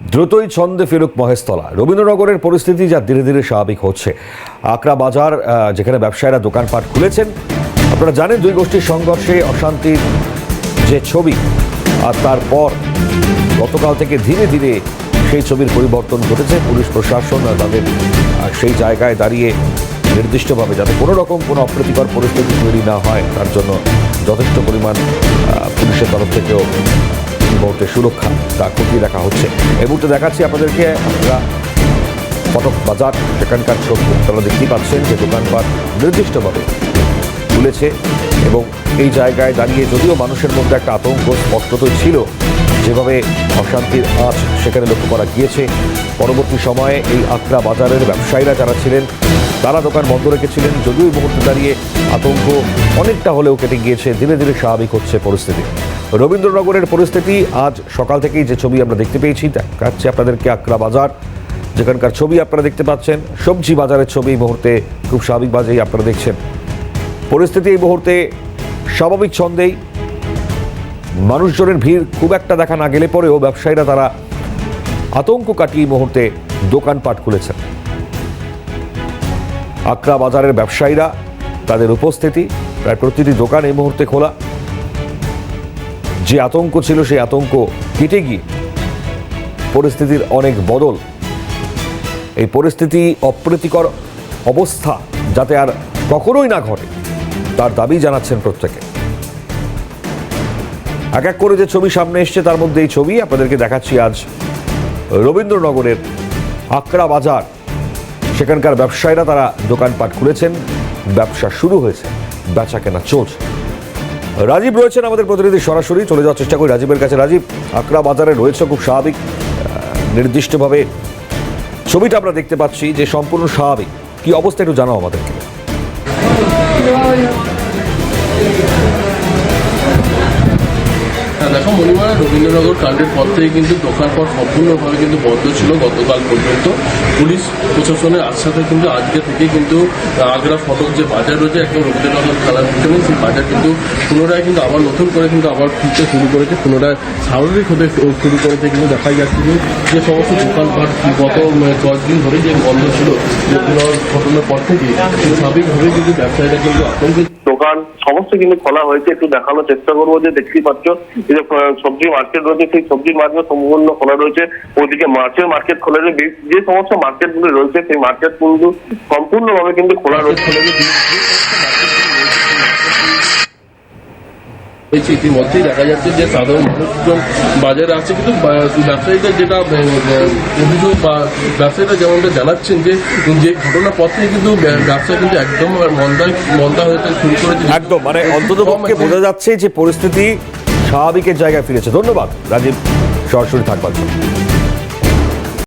দ্রুতই ছন্দে ফেরুক মহেশতলা। রবীন্দ্রনগরের পরিস্থিতি যা ধীরে ধীরে স্বাভাবিক হচ্ছে। আকরা বাজার যেখানে ব্যবসায়ীরা দোকানপাট খুলেছেন। আপনারা জানেন দুই গোষ্ঠীর সংঘর্ষে অশান্তির যে ছবি আর তারপর গতকাল থেকে ধীরে ধীরে সেই ছবির পরিবর্তন ঘটেছে। পুলিশ প্রশাসন তাদের সেই জায়গায় দাঁড়িয়ে নির্দিষ্টভাবে যাতে কোনো রকম কোনো অপ্রীতিকর পরিস্থিতি তৈরি না হয়, তার জন্য যথেষ্ট পরিমাণ পুলিশের তরফ থেকেও মুহূর্তে সুরক্ষা। তা খতিয়ে রাখা হচ্ছে। এই মুহূর্তে দেখাচ্ছি আপনাদেরকে আপনারা ফটক বাজার, সেখানকার ছবি আপনারা দেখতেই পাচ্ছেন যে দোকানপাট নির্দিষ্টভাবে খুলেছে এবং এই জায়গায় দাঁড়িয়ে যদিও মানুষের মধ্যে একটা আতঙ্ক স্পষ্টতই ছিল, যেভাবে অশান্তির আঁচ সেখানে লক্ষ্য করা গিয়েছে। পরবর্তী সময়ে এই আকরা বাজারের ব্যবসায়ীরা যারা ছিলেন, তারা দোকান বন্ধ রেখেছিলেন। যদিও এই মুহূর্তে দাঁড়িয়ে আতঙ্ক অনেকটা হলেও কেটে গিয়েছে। ধীরে ধীরে স্বাভাবিক হচ্ছে পরিস্থিতি। রবীন্দ্রনগরের পরিস্থিতি, আজ সকাল থেকেই যে ছবি আমরা দেখতে পেয়েছি, দেখাচ্ছে আপনাদেরকে আকরা বাজার। যেখানকার ছবি আপনারা দেখতে পাচ্ছেন, সবজি বাজারের ছবি এই মুহূর্তে খুব স্বাভাবিকভাবেই আপনারা দেখছেন। পরিস্থিতি এই মুহূর্তে স্বাভাবিক ছন্দেই। মানুষজনের ভিড় খুব একটা দেখা না গেলে পরেও ব্যবসায়ীরা তারা আতঙ্ক কাটিয়ে মুহূর্তে দোকানপাট খুলেছেন। আকরা বাজারের ব্যবসায়ীরা, তাদের উপস্থিতি, প্রায় প্রতিটি দোকান এই মুহূর্তে খোলা। যে আতঙ্ক ছিল সেই আতঙ্ক কেটে গিয়ে পরিস্থিতির অনেক বদল। এই পরিস্থিতি অপ্রীতিকর অবস্থা যাতে আর কখনোই না ঘটে, তার দাবি জানাচ্ছেন প্রত্যেকে। এক এক করে যে ছবি সামনে এসছে, তার মধ্যে এই ছবি আপনাদেরকে দেখাচ্ছি আজ রবীন্দ্রনগরের আকরা বাজার। সেখানকার ব্যবসায়ীরা তারা দোকানপাট খুলেছেন, ব্যবসা শুরু হয়েছে বেচা কেনা চলছে। রাজীব রয়েছেন আমাদের প্রতিনিধি সরাসরি। চলে যাওয়ার চেষ্টা করি। রাজীবের কাছে। রাজীব আকরা বাজারে রয়েছে খুব স্বাভাবিক নির্দিষ্টভাবে ছবিটা আমরা দেখতে পাচ্ছি যে সম্পূর্ণ স্বাভাবিক। কি অবস্থা একটু জানাও আমাদেরকে। হ্যাঁ দেখো মণিমারা রবীন্দ্রনগর কাণ্ডের পর থেকে কিন্তু দোকানপাট সম্পূর্ণভাবে কিন্তু বন্ধ ছিল গতকাল পর্যন্ত। পুলিশ প্রশাসনের আশ্বাসে কিন্তু আজকে থেকে কিন্তু আগ্রা ফটক যে বাজার রয়েছে, একদম রবীন্দ্রনগর খেলার পিছনে সেই বাজার কিন্তু পুনরায় কিন্তু আবার নতুন করে কিন্তু আবার খুলতে শুরু করেছে, পুনরায় স্বাভাবিক হতে শুরু করেছে কিন্তু দেখা যাচ্ছে যে যে সমস্ত দোকানপাট গত দশ দিন ধরে যে বন্ধ ছিল রবীন্দ্রনগর ঘটনার পর থেকে স্বাভাবিকভাবে কিন্তু ব্যবসায়ীরা কিন্তু আতঙ্কিত। দোকান সমস্ত কিন্তু খোলা হয়েছে, একটু দেখানোর চেষ্টা করব যে দেখতেই পাচ্ছ যে সবজি মার্কেট রয়েছে, সেই সবজি মার্কেট সম্পূর্ণ খোলা রয়েছে। ওদিকে মাছের মার্কেট খোলা রয়েছে, যে- যে সমস্ত মার্কেটগুলো রয়েছে, সেই মার্কেট কিন্তু সম্পূর্ণভাবে কিন্তু খোলা রয়েছে। হয়েছে ইতিমধ্যেই দেখা যাচ্ছে যে সাধারণ মানুষজন বাজারে আছে কিন্তু ব্যবসায়ীদের যেটা অভিযোগ বা ব্যবসায়ীরা যেমনটা জানাচ্ছেন যে যে ঘটনা পথে কিন্তু ব্য- ব্যবসা কিন্তু একদম মন্দা মন্দা হতে শুরু করেছে। একদম মানে অন্তত পক্ষে বোঝা যাচ্ছে যে পরিস্থিতি স্বাভাবিকের জায়গায় ফিরেছে। ধন্যবাদ রাজীব সরাসরি থাকবার জন্য।